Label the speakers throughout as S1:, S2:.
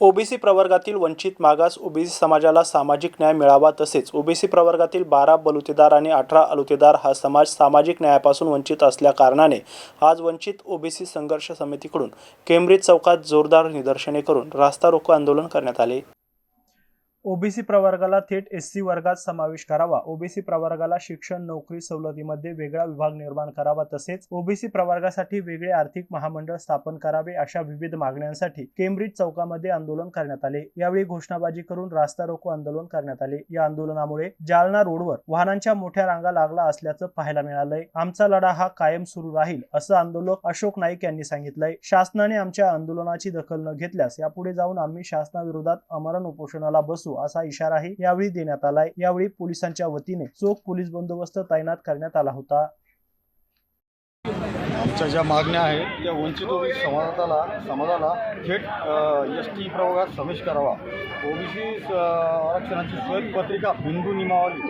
S1: OBC प्रवर्गातील वंचित मागास OBC समाजाला सामाजिक न्याय मिळावा तसेच ओबीसी प्रवर्गातील बारा बलुतेदार आणि अठरा अलुतेदार हा समाज सामाजिक न्यायापासून वंचित असल्याकारणाने आज वंचित ओबीसी संघर्ष समितीकडून केम्ब्रिज चौकात जोरदार निदर्शने करून रास्ता रोको आंदोलन करण्यात आले. ओबीसी प्रवर्गाला थेट एस सी वर्गात समावेश करावा. ओबीसी प्रवर्गाला शिक्षण नोकरी सवलतीमध्ये वेगळा विभाग निर्माण करावा. तसेच ओबीसी प्रवर्गासाठी वेगळे आर्थिक महामंडळ स्थापन करावे अशा विविध मागण्यांसाठी केम्ब्रिज चौकामध्ये आंदोलन करण्यात आले. यावेळी घोषणाबाजी करून रास्ता रोको आंदोलन करण्यात आले. या आंदोलनामुळे जालना रोडवर वाहनांच्या मोठ्या रांगा लागला असल्याचं पाहायला मिळालंय. आमचा लढा हा कायम सुरू राहील असं आंदोलक अशोक नाईक यांनी सांगितलंय. शासनाने आमच्या आंदोलनाची दखल न घेतल्यास यापुढे जाऊन आम्ही शासनाविरोधात अमरण उपोषणाला बसू. असा इशाराही यावेळी देण्यात आलाय. यावेळी पोलिसांच्या वतीने चोख पोलीस बंदोबस्त तैनात करण्यात आला होता.
S2: आमच्या ज्या मागण्या आहेत त्या वंचित ओबीसी समाजाला समाजाला थेट एस टी प्रवर्गात प्रवेश करावा. ओबीसी आरक्षणाची श्वेतपत्रिका बिंदू नियमावली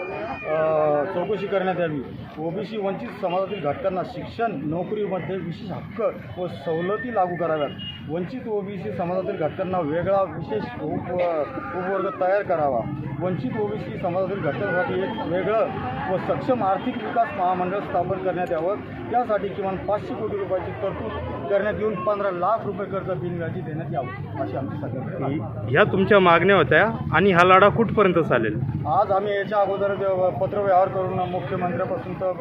S2: चौकशी करण्यात यावी. ओबीसी वंचित समाजातील घटकांना शिक्षण नोकरीमध्ये विशेष हक्क व सवलती लागू कराव्यात. वंचित ओबीसी समाजातील घटकांना वेगळा विशेष उप उपवर्ग तयार करावा. वंचित ओबीसी समाजातील घटकांसाठी एक वेगळं व सक्षम आर्थिक विकास महामंडळ स्थापन करण्यात यावं. त्यासाठी किमान पाचशे कोटी रुपयाची तरतूद करण्यात येऊन पंधरा लाख रुपये कर्ज बिनव्याजी देण्यात यावं अशी आमची आहे.
S3: ह्या तुमच्या मागण्या होत्या आणि हा लढा कुठपर्यंत चालेल?
S2: आज आम्ही याच्या अगोदर पत्रव्यवहार करून मुख्यमंत्र्यापासून तर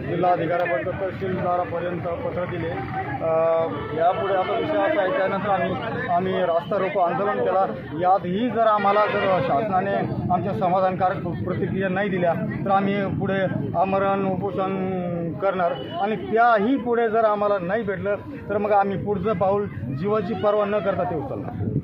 S2: जिल्हाधिकाऱ्यापर्यंत तहसीलदारापर्यंत पत्र दिले. यापुढे आता विषय असा आहे त्यानंतर आम्ही आम्ही रास्ता रोको आंदोलन केला. यातही जर आम्हाला जर शासनाने आमच्या समाधानकारक प्रतिक्रिया नाही दिल्या तर आम्ही पुढे आमरण उपोषण करणार. आणि त्याही पुढे जर आम्हाला नाही भेटलं तर मग आम्ही पुढचं पाऊल जीवाची पर्वा न करता ते उचलणार.